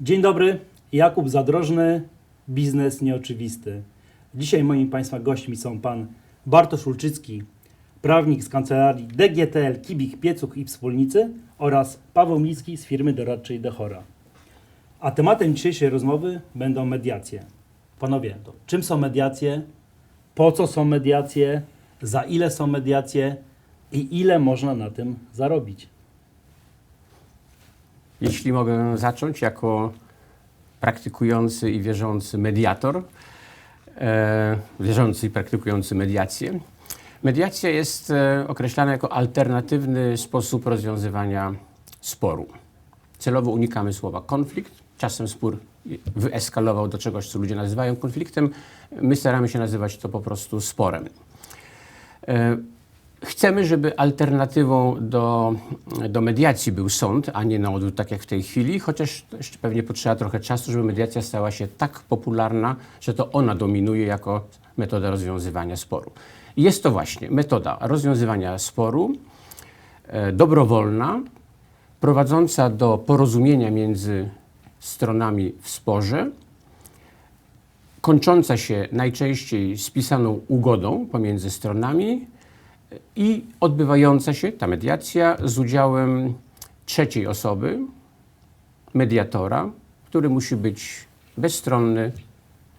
Dzień dobry, Jakub Zadrożny, biznes nieoczywisty. Dzisiaj moimi Państwa gośćmi są pan Bartosz Ulczycki, prawnik z kancelarii DGTL Kibik Piecuch i Wspólnicy oraz Paweł Micki z firmy doradczej Dechora. A tematem dzisiejszej rozmowy będą mediacje. Panowie, to czym są mediacje? Po co są mediacje? Za ile są mediacje? I ile można na tym zarobić? Jeśli mogę zacząć jako praktykujący i wierzący mediator, e, wierzący i praktykujący mediację. Mediacja jest e, określana jako alternatywny sposób rozwiązywania sporu. Celowo unikamy słowa konflikt. Czasem spór wyeskalował do czegoś, co ludzie nazywają konfliktem. My staramy się nazywać to po prostu sporem. E, Chcemy, żeby alternatywą do, do mediacji był sąd, a nie na odwrót, tak jak w tej chwili, chociaż jeszcze pewnie potrzeba trochę czasu, żeby mediacja stała się tak popularna, że to ona dominuje jako metoda rozwiązywania sporu. Jest to właśnie metoda rozwiązywania sporu, e, dobrowolna, prowadząca do porozumienia między stronami w sporze, kończąca się najczęściej spisaną ugodą pomiędzy stronami i odbywająca się ta mediacja z udziałem trzeciej osoby, mediatora, który musi być bezstronny,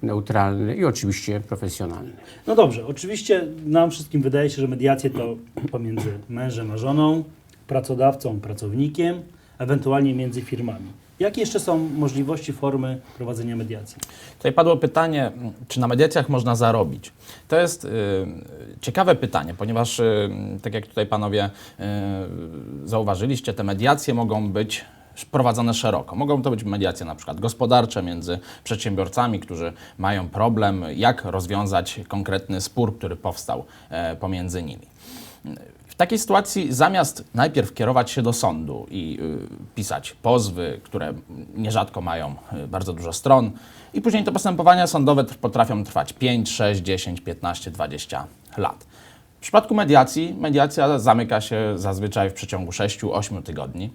neutralny i oczywiście profesjonalny. No dobrze, oczywiście nam wszystkim wydaje się, że mediacje to pomiędzy mężem a żoną, pracodawcą, pracownikiem, ewentualnie między firmami. Jakie jeszcze są możliwości, formy prowadzenia mediacji? Tutaj padło pytanie, czy na mediacjach można zarobić. To jest y, ciekawe pytanie, ponieważ, y, tak jak tutaj panowie y, zauważyliście, te mediacje mogą być prowadzone szeroko. Mogą to być mediacje na przykład gospodarcze między przedsiębiorcami, którzy mają problem, jak rozwiązać konkretny spór, który powstał e, pomiędzy nimi. W takiej sytuacji zamiast najpierw kierować się do sądu i y, pisać pozwy, które nierzadko mają y, bardzo dużo stron, i później te postępowania sądowe tr- potrafią trwać 5, 6, 10, 15, 20 lat. W przypadku mediacji, mediacja zamyka się zazwyczaj w przeciągu 6-8 tygodni.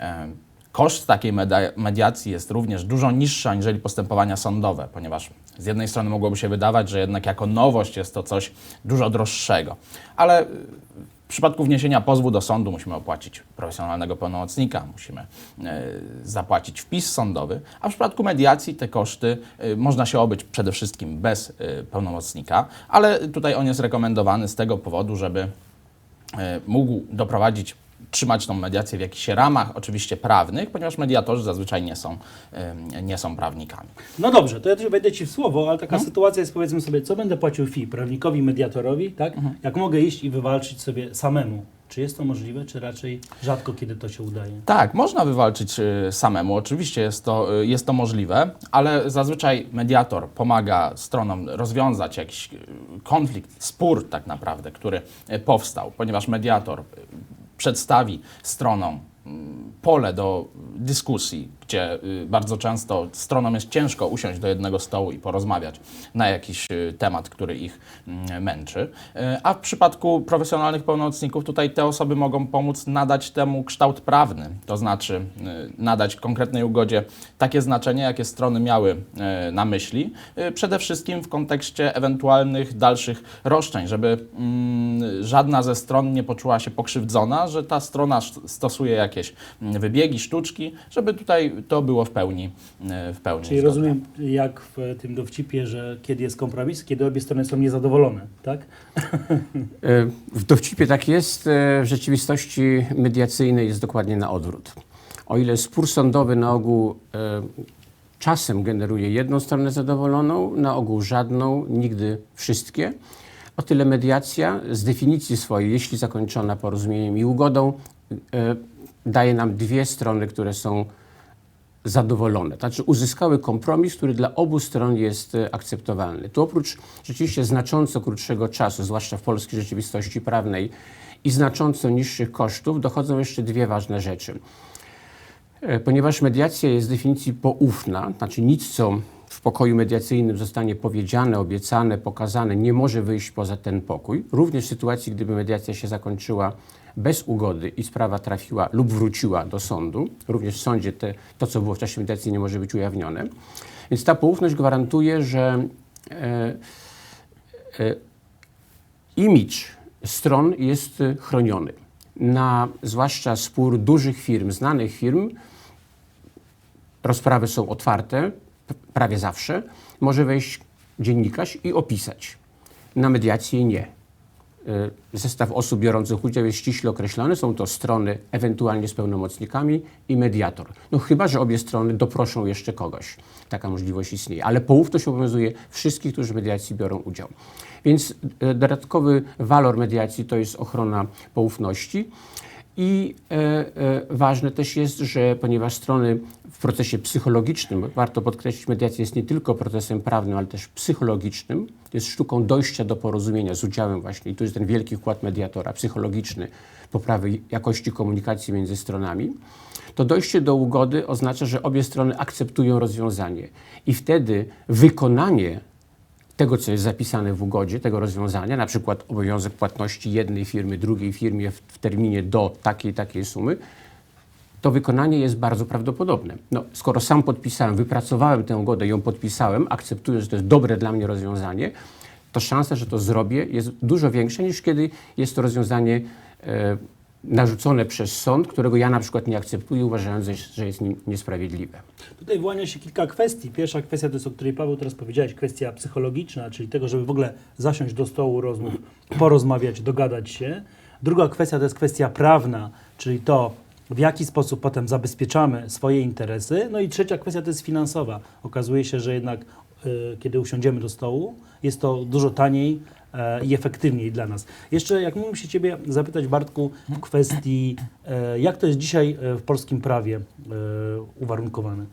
E, Koszt takiej mediacji jest również dużo niższy aniżeli postępowania sądowe, ponieważ z jednej strony mogłoby się wydawać, że jednak jako nowość jest to coś dużo droższego, ale y, w przypadku wniesienia pozwu do sądu musimy opłacić profesjonalnego pełnomocnika, musimy e, zapłacić wpis sądowy, a w przypadku mediacji te koszty e, można się obyć przede wszystkim bez e, pełnomocnika, ale tutaj on jest rekomendowany z tego powodu, żeby mógł doprowadzić, trzymać tą mediację w jakichś ramach, oczywiście prawnych, ponieważ mediatorzy zazwyczaj nie są, nie są prawnikami. No dobrze, to ja też wejdę Ci w słowo, ale taka sytuacja jest powiedzmy sobie, co będę płacił fee prawnikowi, mediatorowi, tak? Jak mogę iść i wywalczyć sobie samemu? Czy jest to możliwe, czy raczej rzadko kiedy to się udaje? Tak, można wywalczyć y, samemu. Oczywiście jest to, y, jest to możliwe, ale zazwyczaj mediator pomaga stronom rozwiązać jakiś y, konflikt, spór tak naprawdę, który y, powstał, ponieważ mediator y, przedstawi stronom pole do dyskusji, gdzie y, bardzo często stronom jest ciężko usiąść do jednego stołu i porozmawiać na jakiś y, temat, który ich mm, męczy. Y, A w przypadku profesjonalnych pełnomocników tutaj te osoby mogą pomóc nadać temu kształt prawny, to znaczy nadać konkretnej ugodzie takie znaczenie, jakie strony miały na myśli, przede wszystkim w kontekście ewentualnych dalszych roszczeń, żeby mm, żadna ze stron nie poczuła się pokrzywdzona, że ta strona stosuje jakieś mm, wybiegi, sztuczki, żeby tutaj to było w pełni, y, w pełni Czyli zgodne. rozumiem, jak w tym dowcipie, że kiedy jest kompromis, kiedy obie strony są niezadowolone, tak? E, W dowcipie tak jest, e, w rzeczywistości mediacyjnej jest dokładnie na odwrót. O ile spór sądowy na ogół e, czasem generuje jedną stronę zadowoloną, na ogół żadną, nigdy wszystkie, o tyle mediacja z definicji swojej, jeśli zakończona porozumieniem i ugodą, e, daje nam dwie strony, które są zadowolone. Znaczy uzyskały kompromis, który dla obu stron jest e, akceptowalny. Tu oprócz rzeczywiście znacząco krótszego czasu, zwłaszcza w polskiej rzeczywistości prawnej, i znacząco niższych kosztów, dochodzą jeszcze dwie ważne rzeczy. E, Ponieważ mediacja jest z definicji poufna, znaczy nic, co w pokoju mediacyjnym zostanie powiedziane, obiecane, pokazane, nie może wyjść poza ten pokój. Również w sytuacji, gdyby mediacja się zakończyła bez ugody i sprawa trafiła lub wróciła do sądu, również w sądzie te, to, co było w czasie mediacji, nie może być ujawnione. Więc ta poufność gwarantuje, że e, e, imidż stron jest e, chroniony. Na zwłaszcza spór dużych firm, znanych firm, rozprawy są otwarte prawie zawsze. Może wejść dziennikarz i opisać. Na mediację nie. Y, Zestaw osób biorących udział jest ściśle określony. Są to strony ewentualnie z pełnomocnikami i mediator. No chyba, że obie strony doproszą jeszcze kogoś. Taka możliwość istnieje. Ale poufność obowiązuje wszystkich, którzy w mediacji biorą udział. Więc y, dodatkowy walor mediacji to jest ochrona poufności. I e, e, ważne też jest, że ponieważ strony w procesie psychologicznym, warto podkreślić, mediacja jest nie tylko procesem prawnym, ale też psychologicznym, jest sztuką dojścia do porozumienia z udziałem właśnie, i tu jest ten wielki wkład mediatora, psychologiczny, poprawy jakości komunikacji między stronami, to dojście do ugody oznacza, że obie strony akceptują rozwiązanie. I wtedy wykonanie tego, co jest zapisane w ugodzie, tego rozwiązania, na przykład obowiązek płatności jednej firmy, drugiej firmie w, w terminie do takiej, takiej sumy, to wykonanie jest bardzo prawdopodobne. No, skoro sam podpisałem, wypracowałem tę ugodę, ją podpisałem, akceptuję, że to jest dobre dla mnie rozwiązanie, to szansa, że to zrobię, jest dużo większa niż kiedy jest to rozwiązanie e, narzucone przez sąd, którego ja na przykład nie akceptuję, uważając, że- jest niesprawiedliwe. Tutaj wyłania się kilka kwestii. Pierwsza kwestia to jest, o której Paweł teraz powiedziałeś, kwestia psychologiczna, czyli tego, żeby w ogóle zasiąść do stołu rozmów, porozmawiać, dogadać się. Druga kwestia to jest kwestia prawna, czyli to, w jaki sposób potem zabezpieczamy swoje interesy. No i trzecia kwestia to jest finansowa. Okazuje się, że jednak kiedy usiądziemy do stołu, jest to dużo taniej e, i efektywniej dla nas. Jeszcze jak mógłbym się Ciebie zapytać, Bartku, w kwestii, e, jak to jest dzisiaj e, w polskim prawie uwarunkowane?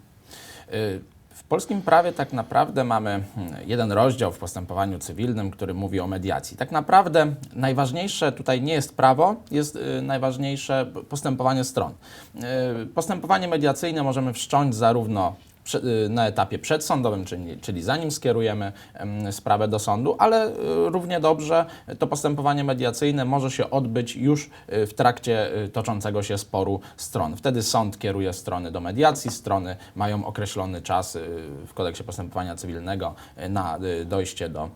Y, W polskim prawie tak naprawdę mamy hmm, jeden rozdział w postępowaniu cywilnym, który mówi o mediacji. Tak naprawdę najważniejsze tutaj nie jest prawo, jest y, najważniejsze postępowanie stron. Y, Postępowanie mediacyjne możemy wszcząć zarówno y, na etapie przedsądowym, czyli, czyli zanim skierujemy em, sprawę do sądu, ale y, równie dobrze to postępowanie mediacyjne może się odbyć już y, w trakcie y, toczącego się sporu stron. Wtedy sąd kieruje strony do mediacji, strony mają określony czas y, w kodeksie postępowania cywilnego y, na y, dojście do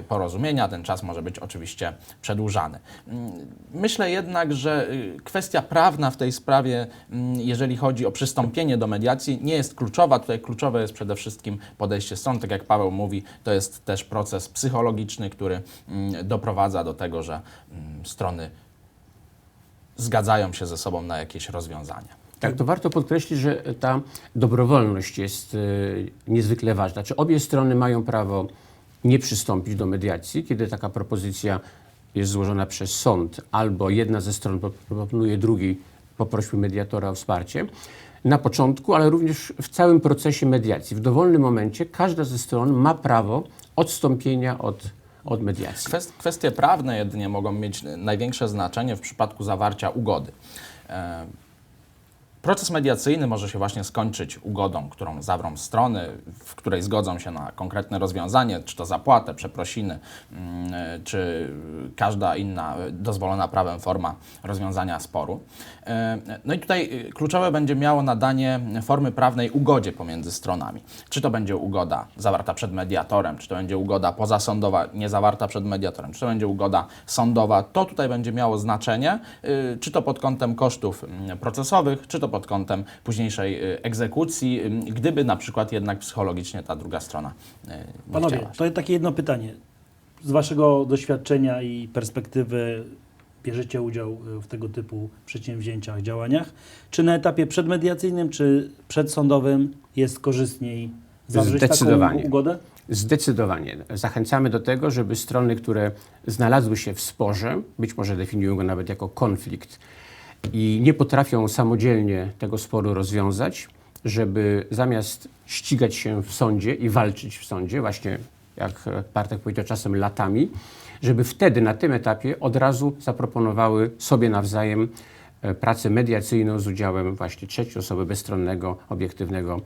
y, porozumienia. Ten czas może być oczywiście przedłużany. Mm, Myślę jednak, że y, kwestia prawna w tej sprawie, mm, jeżeli chodzi o przystąpienie do mediacji, nie jest kluczowa. Tutaj kluczowe jest przede wszystkim podejście stron. Tak jak Paweł mówi, to jest też proces psychologiczny, który mm, doprowadza do tego, że mm, strony zgadzają się ze sobą na jakieś rozwiązania. Tak, to warto podkreślić, że ta dobrowolność jest y, niezwykle ważna. Czy obie strony mają prawo nie przystąpić do mediacji, kiedy taka propozycja jest złożona przez sąd, albo jedna ze stron pro- proponuje drugiej, poprośmy mediatora o wsparcie. Na początku, ale również w całym procesie mediacji. W dowolnym momencie każda ze stron ma prawo odstąpienia od, od mediacji. Kwest- Kwestie prawne jedynie mogą mieć największe znaczenie w przypadku zawarcia ugody. E, Proces mediacyjny może się właśnie skończyć ugodą, którą zawrą strony, w której zgodzą się na konkretne rozwiązanie, czy to zapłatę, przeprosiny, mm, e, czy każda inna e, dozwolona prawem forma rozwiązania sporu. E, No i tutaj e, kluczowe będzie miało nadanie formy prawnej ugodzie pomiędzy stronami. Czy to będzie ugoda zawarta przed mediatorem, czy to będzie ugoda pozasądowa, nie zawarta przed mediatorem, czy to będzie ugoda sądowa, to tutaj będzie miało znaczenie, y, czy to pod kątem kosztów mm, procesowych, czy to pod kątem późniejszej y, egzekucji, gdyby na przykład jednak psychologicznie ta druga strona y, nie Panowie, chciała. to takie jedno pytanie. Z Waszego doświadczenia i perspektywy bierzecie udział y, w tego typu przedsięwzięciach, działaniach. Czy na etapie przedmediacyjnym, czy przedsądowym jest korzystniej zawrzeć taką Zdecydowanie. ugodę? Zdecydowanie. Zachęcamy do tego, żeby strony, które znalazły się w sporze, być może definiują go nawet jako konflikt i nie potrafią samodzielnie tego sporu rozwiązać, żeby zamiast ścigać się w sądzie i walczyć w sądzie, właśnie jak Bartek powiedział, czasem latami, żeby wtedy na tym etapie od razu zaproponowały sobie nawzajem e, pracę mediacyjną z udziałem właśnie trzeciej osoby bezstronnego, obiektywnego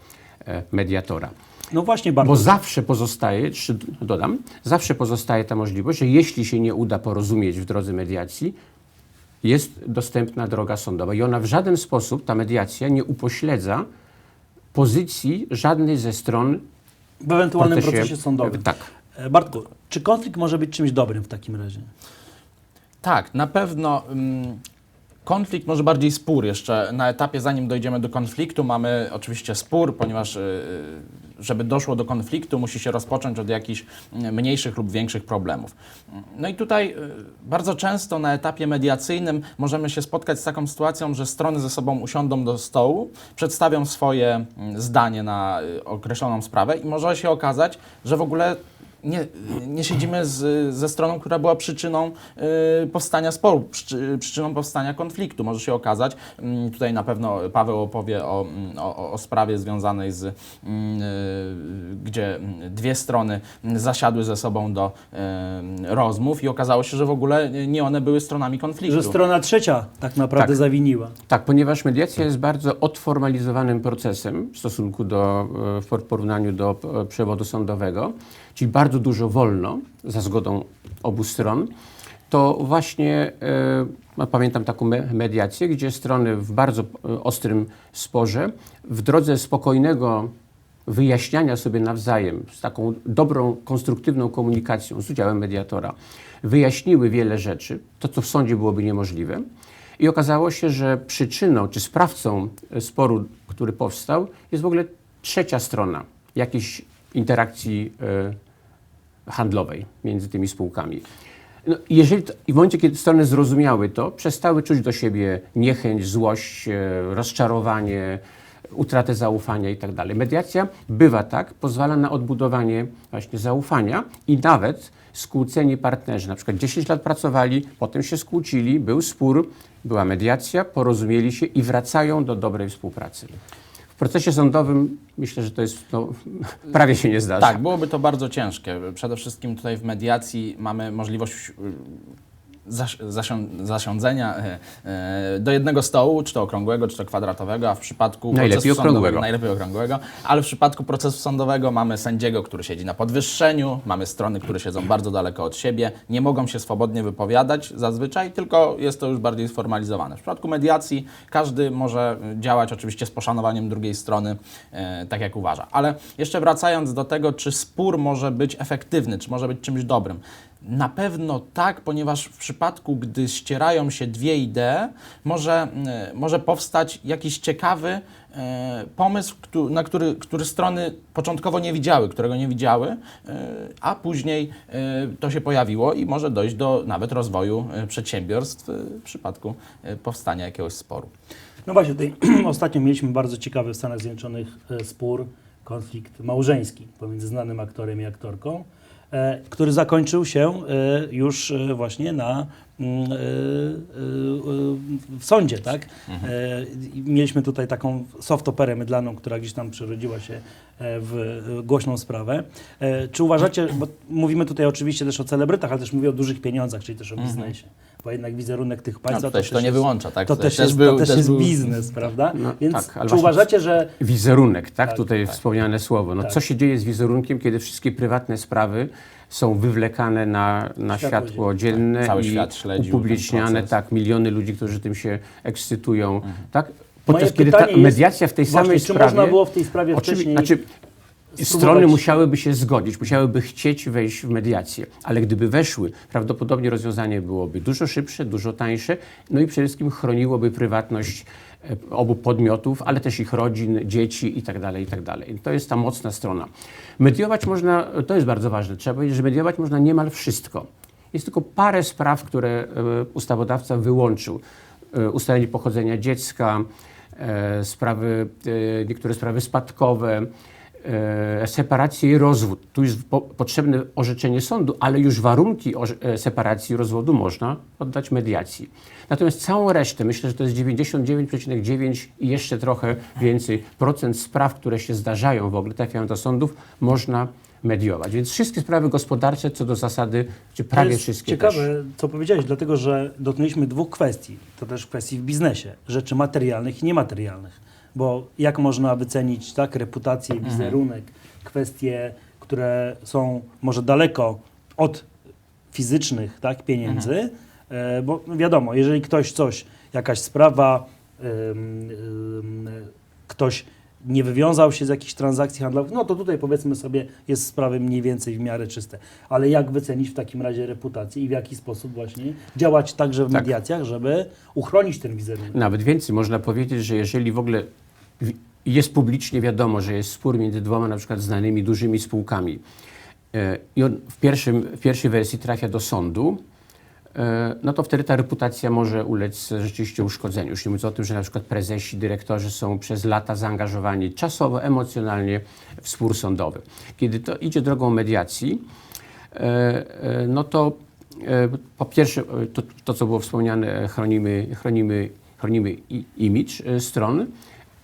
e, mediatora. No właśnie, Bo Bartosz. zawsze pozostaje, dodam, zawsze pozostaje ta możliwość, że jeśli się nie uda porozumieć w drodze mediacji, jest dostępna droga sądowa i ona w żaden sposób, ta mediacja, nie upośledza pozycji żadnej ze stron w ewentualnym procesie- procesie sądowym. Tak. E, Bartku, czy konflikt może być czymś dobrym w takim razie? Tak, na pewno ym, konflikt, może bardziej spór jeszcze. Na etapie, zanim dojdziemy do konfliktu, mamy oczywiście spór, ponieważ y, żeby doszło do konfliktu, musi się rozpocząć od jakichś mniejszych lub większych problemów. No i tutaj y, bardzo często na etapie mediacyjnym możemy się spotkać z taką sytuacją, że strony ze sobą usiądą do stołu, przedstawią swoje y, zdanie na y, określoną sprawę i może się okazać, że w ogóle nie, nie siedzimy z, ze stroną, która była przyczyną y, powstania sporu, przy, przyczyną powstania konfliktu. Może się okazać, mm, tutaj na pewno Paweł opowie o, mm, o, o sprawie związanej z, mm, y, gdzie dwie strony zasiadły ze sobą do y, rozmów i okazało się, że w ogóle nie one były stronami konfliktu. Że strona trzecia tak naprawdę Tak. zawiniła. Tak, ponieważ mediacja jest bardzo odformalizowanym procesem w stosunku do, e, w por- porównaniu do e, przewodu sądowego, czyli bardzo dużo wolno, za zgodą obu stron, to właśnie e, pamiętam taką me- mediację, gdzie strony w bardzo e, ostrym sporze, w drodze spokojnego wyjaśniania sobie nawzajem, z taką dobrą, konstruktywną komunikacją, z udziałem mediatora, wyjaśniły wiele rzeczy, to co w sądzie byłoby niemożliwe. I okazało się, że przyczyną czy sprawcą e, sporu, który powstał, jest w ogóle trzecia strona jakiejś interakcji e, handlowej między tymi spółkami. No, jeżeli to, w momencie, kiedy strony zrozumiały to, przestały czuć do siebie niechęć, złość, e, rozczarowanie, utratę zaufania i tak. Mediacja bywa tak, pozwala na odbudowanie właśnie zaufania i nawet skłóceni partnerzy. Na przykład 10 lat pracowali, potem się skłócili, był spór, była mediacja, porozumieli się i wracają do dobrej współpracy. Procesie sądowym myślę, że to jest, no, prawie się nie zdarza. Tak, byłoby to bardzo ciężkie. Przede wszystkim tutaj w mediacji mamy możliwość y, zasią zasiądzenia e, e, do jednego stołu, czy to okrągłego, czy to kwadratowego, a w przypadku Najlepiej procesu okrągłego. sądowego, najlepiej okrągłego, ale w przypadku procesu sądowego mamy sędziego, który siedzi na podwyższeniu, mamy strony, które siedzą bardzo daleko od siebie, nie mogą się swobodnie wypowiadać zazwyczaj, tylko jest to już bardziej sformalizowane. W przypadku mediacji każdy może działać oczywiście z poszanowaniem drugiej strony, e, tak jak uważa. Ale jeszcze wracając do tego, czy spór może być efektywny, czy może być czymś dobrym. Na pewno tak, ponieważ w przypadku, gdy ścierają się dwie idee, może, e, może powstać jakiś ciekawy e, pomysł, na który, który strony początkowo nie widziały, którego nie widziały, e, a później to się pojawiło i może dojść do nawet rozwoju przedsiębiorstw w przypadku powstania jakiegoś sporu. No właśnie, tutaj ostatnio mieliśmy bardzo ciekawy w Stanach Zjednoczonych spór, konflikt małżeński pomiędzy znanym aktorem i aktorką, który zakończył się e, już e, właśnie na, mm, e, e, e, w sądzie, tak? E, i Mieliśmy tutaj taką soft operę mydlaną, która gdzieś tam przerodziła się e, w e, głośną sprawę. E, Czy uważacie, bo mówimy tutaj oczywiście też o celebrytach, ale też mówię o dużych pieniądzach, czyli też o biznesie, bo jednak wizerunek tych No, państwa tutaj się to też nie jest- wyłącza, tak? to Tutaj też, jest, był- to też też jest był- biznes, prawda? No, Więc tak, ale czy uważacie, że Wizerunek, tak? Tak, Tutaj tak. wspomniane słowo. No, Tak. Co się dzieje z wizerunkiem, kiedy wszystkie prywatne sprawy są wywlekane na, na Światło światło dzienne Cały i śledził upubliczniane, tak, miliony ludzi, którzy tym się ekscytują, tak? Podczas Moje kiedy ta mediacja w tej właśnie, samej czy sprawie... można było w tej sprawie Oczywi- wcześniej znaczy, spróbować- Strony musiałyby się zgodzić, musiałyby chcieć wejść w mediację, ale gdyby weszły, prawdopodobnie rozwiązanie byłoby dużo szybsze, dużo tańsze, no i przede wszystkim chroniłoby prywatność e, obu podmiotów, ale też ich rodzin, dzieci itd. itd. To jest ta mocna strona. Mediować można, to jest bardzo ważne, trzeba powiedzieć, że mediować można niemal wszystko. Jest tylko parę spraw, które e, ustawodawca wyłączył. E, Ustalenie pochodzenia dziecka, sprawy, niektóre sprawy spadkowe, e, separację i rozwód. Tu jest po, potrzebne orzeczenie sądu, ale już warunki e, separacji i rozwodu można oddać mediacji. Natomiast całą resztę, myślę, że to jest 99,9 i jeszcze trochę więcej procent spraw, które się zdarzają w ogóle, trafiają do sądów, można mediować. Więc wszystkie sprawy gospodarcze co do zasady, czy prawie wszystkie ciekawe, też. co powiedziałeś, dlatego że dotknęliśmy dwóch kwestii. To też kwestii w biznesie, rzeczy materialnych i niematerialnych. Bo jak można wycenić tak reputację, Mhm. wizerunek, kwestie, które są może daleko od fizycznych tak, pieniędzy, Mhm. e, bo wiadomo, jeżeli ktoś coś, jakaś sprawa, ym, ym, ktoś nie wywiązał się z jakichś transakcji handlowych, no to tutaj powiedzmy sobie jest sprawy mniej więcej w miarę czyste. Ale jak wycenić w takim razie reputację i w jaki sposób właśnie działać także w Tak. mediacjach, żeby uchronić ten wizerunek? Nawet więcej, można powiedzieć, że jeżeli w ogóle jest publicznie wiadomo, że jest spór między dwoma na przykład znanymi dużymi spółkami e, i on w, pierwszym, w pierwszej wersji trafia do sądu, e, no to wtedy ta reputacja może ulec rzeczywiście uszkodzeniu. Już nie mówiąc o tym, że na przykład prezesi, dyrektorzy są przez lata zaangażowani czasowo, emocjonalnie w spór sądowy. Kiedy to idzie drogą mediacji, e, no to po pierwsze, to, to co było wspomniane, chronimy, chronimy, chronimy imidż stron.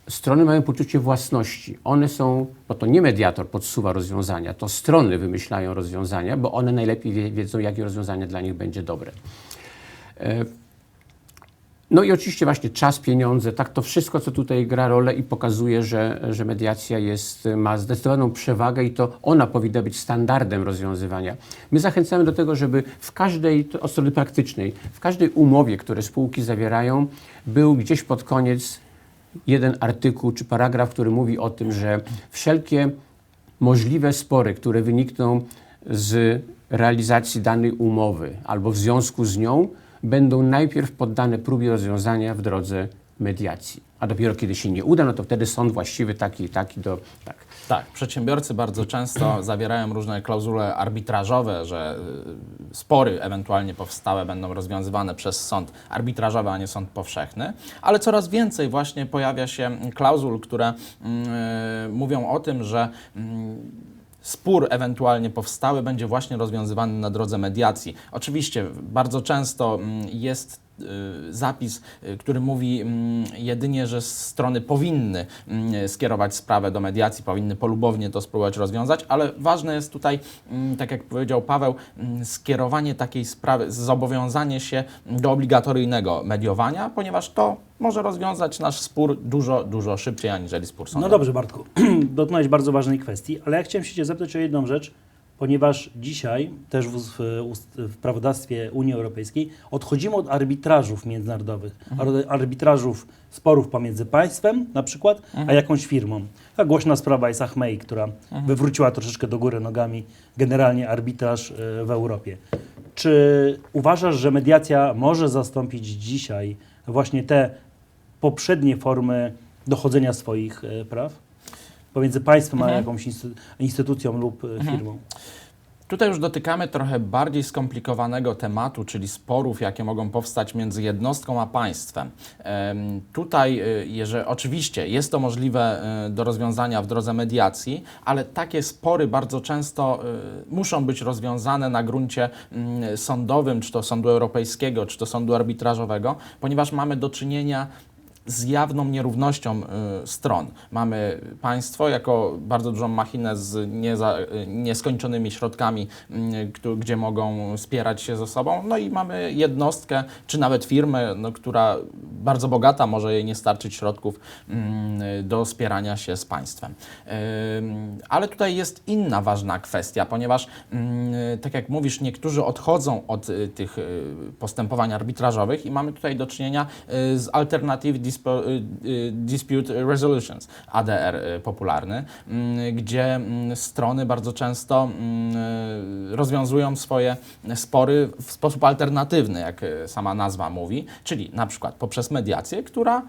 Strony mają poczucie własności. One są, bo to nie mediator podsuwa rozwiązania, to strony wymyślają rozwiązania, bo one najlepiej wie, wiedzą, jakie rozwiązanie dla nich będzie dobre. E, No i oczywiście właśnie czas, pieniądze, tak to wszystko, co tutaj gra rolę i pokazuje, że, że mediacja jest, ma zdecydowaną przewagę i to ona powinna być standardem rozwiązywania. My zachęcamy do tego, żeby w każdej, od strony praktycznej, w każdej umowie, które spółki zawierają, był gdzieś pod koniec jeden artykuł czy paragraf, który mówi o tym, że wszelkie możliwe spory, które wynikną z realizacji danej umowy albo w związku z nią, będą najpierw poddane próbie rozwiązania w drodze mediacji. A dopiero kiedy się nie uda, no to wtedy sąd właściwy taki i taki do. Tak. Tak, przedsiębiorcy bardzo często zawierają różne klauzule arbitrażowe, że y, spory ewentualnie powstałe będą rozwiązywane przez sąd arbitrażowy, a nie sąd powszechny, ale coraz więcej właśnie pojawia się klauzul, które mm, y, mówią o tym, że mm, spór ewentualnie powstały będzie właśnie rozwiązywany na drodze mediacji. Oczywiście bardzo często mm, jest zapis, y, który mówi mm, jedynie, że strony powinny mm, skierować sprawę do mediacji, powinny polubownie to spróbować rozwiązać, ale ważne jest tutaj, mm, tak jak powiedział Paweł, skierowanie takiej sprawy, zobowiązanie się do obligatoryjnego mediowania, ponieważ to może rozwiązać nasz spór dużo, dużo szybciej aniżeli spór No sądowy. dobrze, Bartku, dotknąłeś bardzo ważnej kwestii, ale ja chciałem się Cię zapytać o jedną rzecz, ponieważ dzisiaj też w, w, prawodawstwie Unii Europejskiej odchodzimy od arbitrażów międzynarodowych, ar- arbitrażów sporów pomiędzy państwem na przykład, a jakąś firmą. Ta głośna sprawa jest Achmei, która wywróciła troszeczkę do góry nogami generalnie arbitraż e, w Europie. Czy uważasz, że mediacja może zastąpić dzisiaj właśnie te poprzednie formy dochodzenia swoich e, praw pomiędzy państwem a jakąś instytu- instytucją lub e, firmą? Tutaj już dotykamy trochę bardziej skomplikowanego tematu, czyli sporów, jakie mogą powstać między jednostką a państwem. Em, Tutaj, y, jeżeli oczywiście jest to możliwe y, do rozwiązania w drodze mediacji, ale takie spory bardzo często muszą być rozwiązane na gruncie mm, sądowym, czy to sądu europejskiego, czy to sądu arbitrażowego, ponieważ mamy do czynienia z jawną nierównością y, stron. Mamy państwo jako bardzo dużą machinę z nieza, y, nieskończonymi środkami, y, gdzie mogą spierać się ze sobą, no i mamy jednostkę, czy nawet firmę, no, która bardzo bogata, może jej nie starczyć środków mm, do spierania się z państwem. Ale tutaj jest inna ważna kwestia, ponieważ mm, tak jak mówisz, niektórzy odchodzą od y, tych y, postępowań arbitrażowych i mamy tutaj do czynienia y, z Alternative Dispute Resolutions, ADR popularny, mm, gdzie strony bardzo często rozwiązują swoje spory w sposób alternatywny, jak sama nazwa mówi, czyli na przykład poprzez mediację, która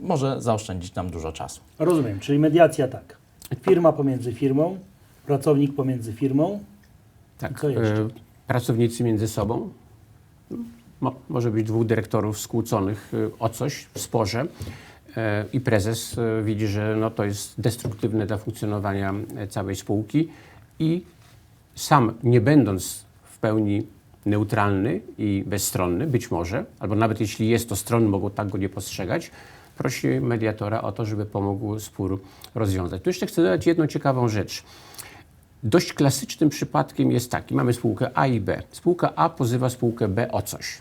może zaoszczędzić nam dużo czasu. Rozumiem, czyli mediacja tak. Firma pomiędzy firmą, pracownik pomiędzy firmą. Tak. Co jeszcze? e, Pracownicy między sobą. Mo, może być dwóch dyrektorów skłóconych e, o coś w sporze e, i prezes widzi, że no, to jest destruktywne dla funkcjonowania całej spółki i sam nie będąc w pełni neutralny i bezstronny, być może, albo nawet jeśli jest, to strony mogą tak go nie postrzegać, prosi mediatora o to, żeby pomógł spór rozwiązać. Tu jeszcze chcę dodać jedną ciekawą rzecz. Dość klasycznym przypadkiem jest taki: mamy spółkę A i B. Spółka A pozywa spółkę B o coś.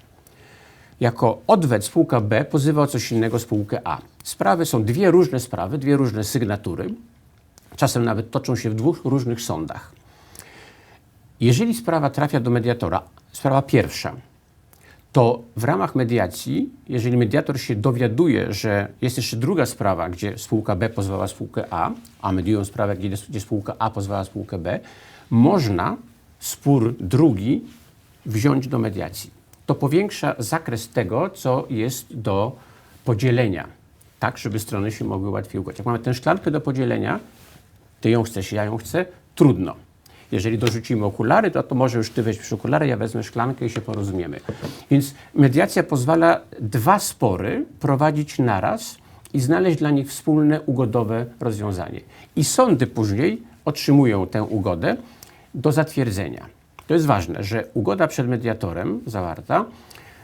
Jako odwet spółka B pozywa o coś innego spółkę A. sprawy są dwie różne sprawy, dwie różne sygnatury. Czasem nawet toczą się w dwóch różnych sądach. Jeżeli sprawa trafia do mediatora, sprawa pierwsza, to w ramach mediacji, jeżeli mediator się dowiaduje, że jest jeszcze druga sprawa, gdzie spółka B pozwała spółkę A, a mediują sprawę, gdzie, spółka A pozwała spółkę B, można spór drugi wziąć do mediacji. To powiększa zakres tego, co jest do podzielenia, tak, żeby strony się mogły łatwiej ugodzić. Jak mamy tę szklankę do podzielenia, ty ją chcesz, ja ją chcę, trudno. Jeżeli dorzucimy okulary, to, to może już ty weźmiesz okulary, ja wezmę szklankę i się porozumiemy. Więc mediacja pozwala dwa spory prowadzić naraz i znaleźć dla nich wspólne, ugodowe rozwiązanie. I sądy później otrzymują tę ugodę do zatwierdzenia. To jest ważne, że ugoda przed mediatorem zawarta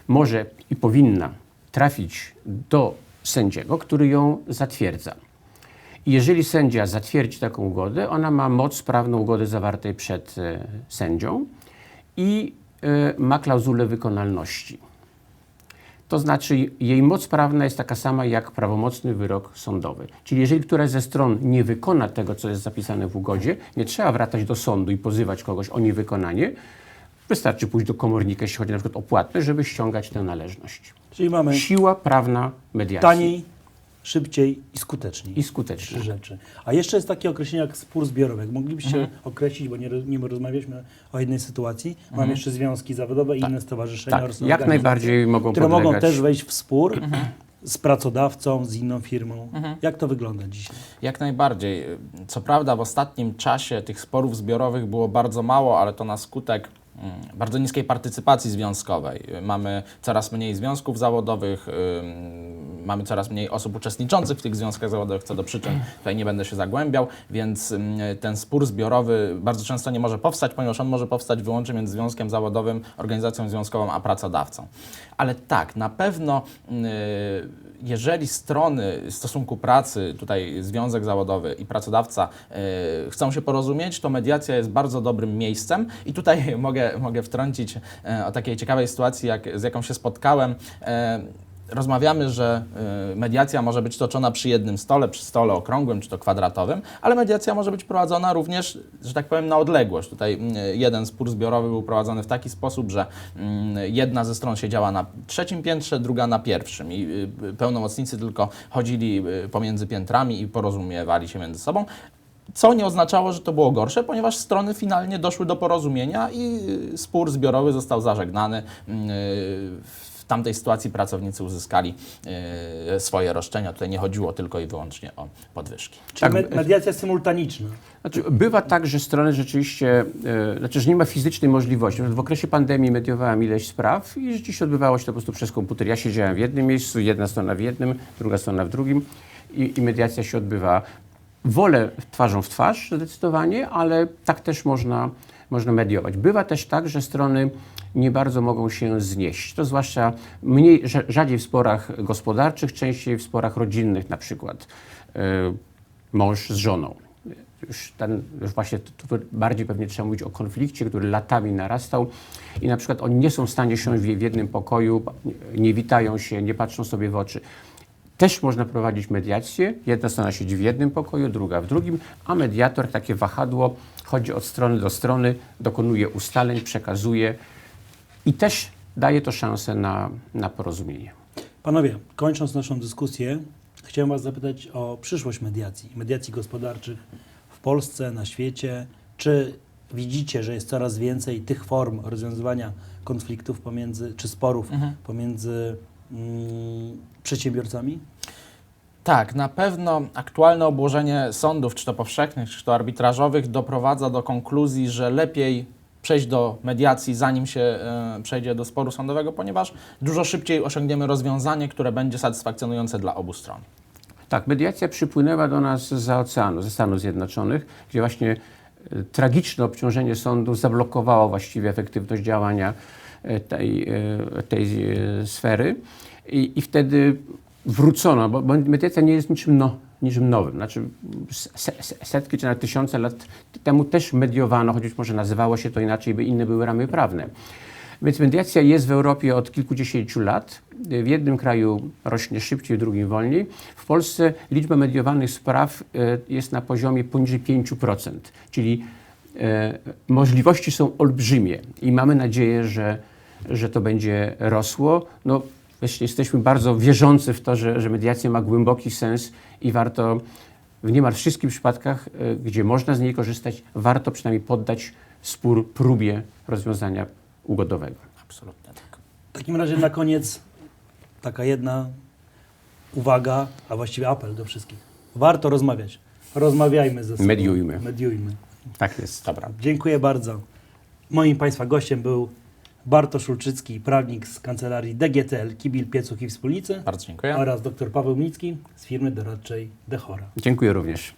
może i powinna trafić do sędziego, który ją zatwierdza. Jeżeli sędzia zatwierdzi taką ugodę, ona ma moc prawną ugody zawartej przed e, sędzią i e, ma klauzulę wykonalności. To znaczy jej moc prawna jest taka sama jak prawomocny wyrok sądowy. Czyli jeżeli któraś ze stron nie wykona tego, co jest zapisane w ugodzie, nie trzeba wracać do sądu i pozywać kogoś o niewykonanie. Wystarczy pójść do komornika, jeśli chodzi na przykład o płatność, żeby ściągać tę należność. Czyli mamy Siła prawna mediacji. taniej, szybciej i skuteczniej. I skutecznie. Trzy rzeczy. A jeszcze jest takie określenie jak spór zbiorowy. Moglibyście Mhm. określić, bo nie, nie rozmawialiśmy o jednej sytuacji. Mamy jeszcze związki zawodowe i inne stowarzyszenia Tak, jak najbardziej mogą które podlegać. mogą też wejść w spór Mhm. z pracodawcą, z inną firmą. Jak to wygląda dzisiaj? Jak najbardziej. Co prawda w ostatnim czasie tych sporów zbiorowych było bardzo mało, ale to na skutek mm, bardzo niskiej partycypacji związkowej. Mamy coraz mniej związków zawodowych, mamy coraz mniej osób uczestniczących w tych związkach zawodowych, co do przyczyn tutaj nie będę się zagłębiał, więc ym, ten spór zbiorowy bardzo często nie może powstać, ponieważ on może powstać wyłącznie między związkiem zawodowym, organizacją związkową, a pracodawcą. Ale tak, na pewno yy, jeżeli strony stosunku pracy, tutaj związek zawodowy i pracodawca y, chcą się porozumieć, to mediacja jest bardzo dobrym miejscem. I tutaj mogę, mogę wtrącić y, o takiej ciekawej sytuacji, jak, z jaką się spotkałem. Rozmawiamy, że y, mediacja może być toczona przy jednym stole, przy stole okrągłym czy to kwadratowym, ale mediacja może być prowadzona również, że tak powiem, na odległość. Tutaj y, jeden spór zbiorowy był prowadzony w taki sposób, że y, jedna ze stron siedziała na trzecim piętrze, druga na pierwszym i y, pełnomocnicy tylko chodzili y, pomiędzy piętrami i porozumiewali się między sobą. Co nie oznaczało, że to było gorsze, ponieważ strony finalnie doszły do porozumienia i spór zbiorowy został zażegnany. Y, W tamtej sytuacji pracownicy uzyskali y, swoje roszczenia. Tutaj nie chodziło tylko i wyłącznie o podwyżki. Czyli Tak, me- mediacja symultaniczna. Znaczy, bywa tak, że strony rzeczywiście, e, znaczy, że nie ma fizycznej możliwości. W okresie pandemii mediowałem ileś spraw i rzeczywiście odbywało się to po prostu przez komputer. Ja siedziałem w jednym miejscu, jedna strona w jednym, druga strona w drugim i, i mediacja się odbywa. Wolę twarzą w twarz zdecydowanie, ale tak też można, można mediować. Bywa też tak, że strony nie bardzo mogą się znieść. To zwłaszcza mniej, rza- rzadziej w sporach gospodarczych, częściej w sporach rodzinnych na przykład. E, Mąż z żoną już, ten, już właśnie tu, bardziej pewnie trzeba mówić o konflikcie, który latami narastał i na przykład oni nie są w stanie siąść w jednym pokoju, nie witają się, nie patrzą sobie w oczy. Też można prowadzić mediację. Jedna strona siedzi w jednym pokoju, druga w drugim, a mediator, takie wahadło, chodzi od strony do strony, dokonuje ustaleń, przekazuje i też daje to szansę na, na porozumienie. Panowie, kończąc naszą dyskusję, chciałem Was zapytać o przyszłość mediacji, mediacji gospodarczych w Polsce, na świecie. Czy widzicie, że jest coraz więcej tych form rozwiązywania konfliktów pomiędzy, czy sporów pomiędzy mm, przedsiębiorcami? Tak, na pewno aktualne obłożenie sądów, czy to powszechnych, czy to arbitrażowych, doprowadza do konkluzji, że lepiej przejść do mediacji, zanim się e, przejdzie do sporu sądowego, ponieważ dużo szybciej osiągniemy rozwiązanie, które będzie satysfakcjonujące dla obu stron. Tak, mediacja przypłynęła do nas za oceanu, ze Stanów Zjednoczonych, gdzie właśnie e, tragiczne obciążenie sądu zablokowało właściwie efektywność działania e, tej, tej sfery. I, I wtedy wrócono, bo mediacja nie jest niczym, no, niczym nowym. Znaczy se, se, setki czy nawet tysiące lat temu też mediowano, choć być może nazywało się to inaczej, by inne były ramy prawne. Więc mediacja jest w Europie od kilkudziesięciu lat. W jednym kraju rośnie szybciej, w drugim wolniej. W Polsce liczba mediowanych spraw e, jest na poziomie poniżej 5%, czyli e, możliwości są olbrzymie i mamy nadzieję, że, że to będzie rosło. No, właśnie jesteśmy bardzo wierzący w to, że, że mediacja ma głęboki sens i warto w niemal wszystkich przypadkach, e, gdzie można z niej korzystać, warto przynajmniej poddać spór próbie rozwiązania ugodowego. Absolutnie tak. W takim razie na koniec taka jedna uwaga, a właściwie apel do wszystkich. Warto rozmawiać. Rozmawiajmy ze sobą. Mediujmy. Mediujmy. Tak jest. Dobra. Dziękuję bardzo. Moim Państwa gościem był Bartosz Ulczycki, prawnik z kancelarii DGTL, Kibil, Piecuch i Wspólnicy Bardzo dziękuję. oraz dr Paweł Micki z firmy doradczej Dechora. Dziękuję również.